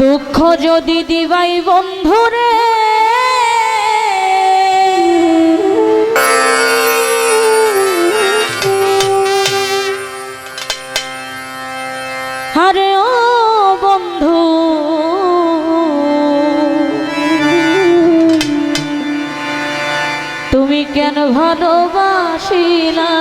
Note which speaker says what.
Speaker 1: দুঃখ যদি দিবাই বন্ধুরে আরে ও বন্ধু তুমি কেন ভালোবাসিলা?